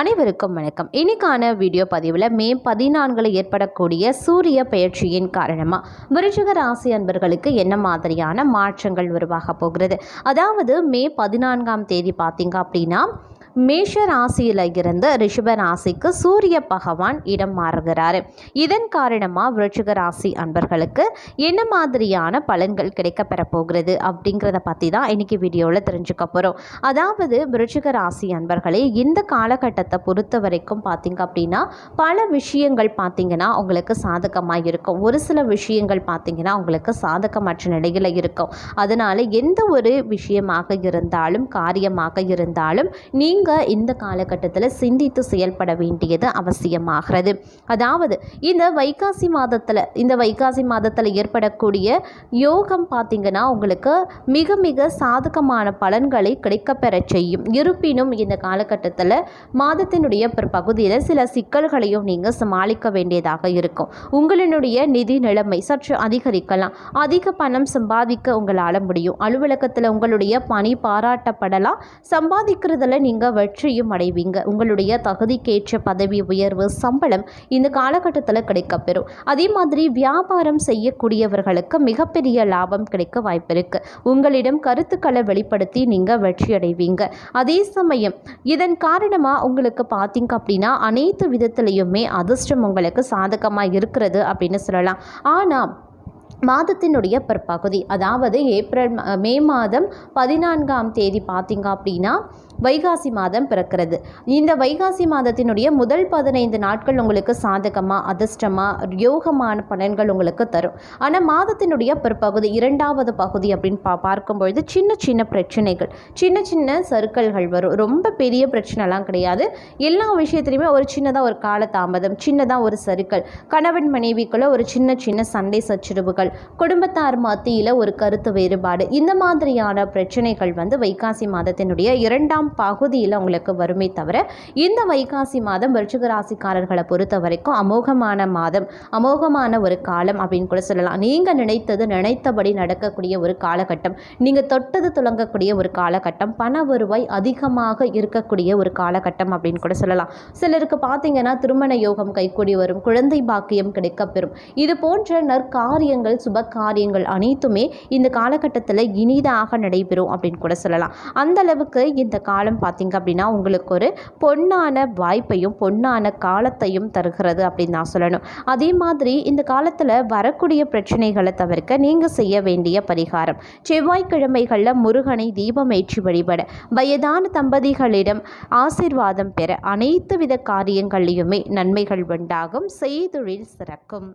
அனைவருக்கும் வணக்கம். இன்னைக்கான வீடியோ பதிவில் மே பதினான்கில் ஏற்படக்கூடிய சூரிய பயிற்சியின் காரணமாக விருச்சிக ராசி அன்பர்களுக்கு என்ன மாதிரியான மாற்றங்கள் உருவாக போகிறது? அதாவது மே பதினான்காம் தேதி பார்த்தீங்க அப்படின்னா மேஷ ராசியில் இருந்து ரிஷப ராசிக்கு சூரிய பகவான் இடம் மாறுகிறாரு. இதன் காரணமாக விருச்சிக ராசி அன்பர்களுக்கு என்ன மாதிரியான பலன்கள் கிடைக்கப்பெற போகிறது அப்படிங்கிறத பற்றி தான் இன்னைக்கு வீடியோவில் தெரிஞ்சுக்க போகிறோம் அதாவது விருச்சிக ராசி அன்பர்களே இந்த காலகட்டத்தை பொறுத்த வரைக்கும் பார்த்திங்க அப்படின்னா பல விஷயங்கள் பார்த்திங்கன்னா உங்களுக்கு சாதகமாக இருக்கும். ஒரு சில விஷயங்கள் பார்த்திங்கன்னா உங்களுக்கு சாதகமற்ற நிலையில் இருக்கும். அதனால் எந்த ஒரு விஷயமாக இருந்தாலும் காரியமாக இருந்தாலும் நீங்கள் இந்த காலகட்டத்தில் சிந்தித்து செயல்பட வேண்டியது அவசியமாகிறது. அதாவது இந்த வைகாசி மாதத்தில் இந்த வைகாசி மாதத்தில் ஏற்படக்கூடிய யோகம் பார்த்தீங்கன்னா உங்களுக்கு மிக மிக சாதகமான பலன்களை கிடைக்கப்பெற செய்யும். இருப்பினும் இந்த காலகட்டத்தில் மாதத்தினுடைய பிற்பகுதியில் சில சிக்கல்களையும் நீங்கள் சமாளிக்க வேண்டியதாக இருக்கும். உங்களினுடைய நிதி நிலைமை சற்று அதிகரிக்கலாம். அதிக பணம் சம்பாதிக்க உங்களால் முடியும். அலுவலகத்தில் உங்களுடைய பணி பாராட்டப்படலாம். சம்பாதிக்கிறதுல நீங்கள் வெற்றியும் அடைவீங்க. உங்களுடைய தகுதிக்கேற்ற பதவி உயர்வு சம்பளம் இந்த காலகட்டத்தில் கிடைக்கப்பெறும். அதே மாதிரி வியாபாரம் செய்யக்கூடியவர்களுக்கு மிகப்பெரிய லாபம் கிடைக்க வாய்ப்பு இருக்கு உங்களிடம் கருத்துக்களை வெளிப்படுத்தி நீங்கள் வெற்றி அடைவீங்க. அதே சமயம் இதன் காரணமாக உங்களுக்கு பார்த்தீங்க அப்படின்னா அனைத்து விதத்திலையுமே அதிர்ஷ்டம் உங்களுக்கு சாதகமாக இருக்கிறது அப்படின்னு சொல்லலாம். ஆனால் மாதத்தினுடைய பிற்பகுதி அதாவது ஏப்ரல் மே மாதம் பதினான்காம் தேதி பார்த்திங்க அப்படின்னா வைகாசி மாதம் பிறக்கிறது. இந்த வைகாசி மாதத்தினுடைய முதல் பதினைந்து நாட்கள் உங்களுக்கு சாதகமாக அதிர்ஷ்டமாக யோகமான பலன்கள் உங்களுக்கு தரும். ஆனால் மாதத்தினுடைய பிற்பகுதி இரண்டாவது பகுதி அப்படின்னு பா பார்க்கும்பொழுது சின்ன சின்ன பிரச்சனைகள் சின்ன சின்ன சறுக்கல்கள் வரும். ரொம்ப பெரிய பிரச்சனைலாம் கிடையாது. எல்லா விஷயத்துலையுமே ஒரு சின்னதாக ஒரு காலதாமதம் சின்னதாக ஒரு சறுக்கல். கணவன் மனைவிக்குள்ளே ஒரு சின்ன சின்ன சண்டை சச்சரவுகள் குடும்பத்தார் மத்தியில் ஒரு கருத்து வேறுபாடு. இந்த மாதிரியான பிரச்சனைகள் வந்து வைகாசி மாதத்தினுடைய இரண்டாம் பகுதியில் உங்களுக்கு வருமே தவிர இந்த வைகாசி மாதம் விருச்சிக ராசிக்காரர்களை பொறுத்த வரைக்கும் அமோகமான மாதம் அமோகமான ஒரு காலம் அப்படின்னு கூட சொல்லலாம். நீங்கள் நினைத்தது நினைத்தபடி நடக்கக்கூடிய ஒரு காலகட்டம் நீங்கள் தொட்டது துளங்கக்கூடிய ஒரு காலகட்டம் பண வருவாய் அதிகமாக இருக்கக்கூடிய ஒரு காலகட்டம் அப்படின்னு கூட சொல்லலாம். சிலருக்கு பார்த்தீங்கன்னா திருமண யோகம் கைக்கூடி வரும் குழந்தை பாக்கியம் கிடைக்கப்பெறும். இது போன்ற நற்காரியங்கள் சுப காரியங்கள் அனைத்துமே இந்த காலகட்டத்தில் இனிதாக நடைபெறும் அப்படின்னு கூட சொல்லலாம். அந்த அளவுக்கு இந்த காலம் பார்த்தீங்க அப்படின்னா உங்களுக்கு ஒரு பொன்னான வாய்ப்பையும் பொன்னான காலத்தையும் தருகிறது அப்படின்னு நான் சொல்லணும். அதே மாதிரி இந்த காலத்தில் வரக்கூடிய பிரச்சனைகளை தவிர்க்க நீங்கள் செய்ய வேண்டிய பரிகாரம். செவ்வாய்க்கிழமைகளில் முருகனை தீபமேற்றி வழிபட வயதான தம்பதிகளிடம் ஆசீர்வாதம் பெற அனைத்து வித காரியங்களையுமே நன்மைகள் உண்டாகும். செய்தொழில் சிறக்கும்.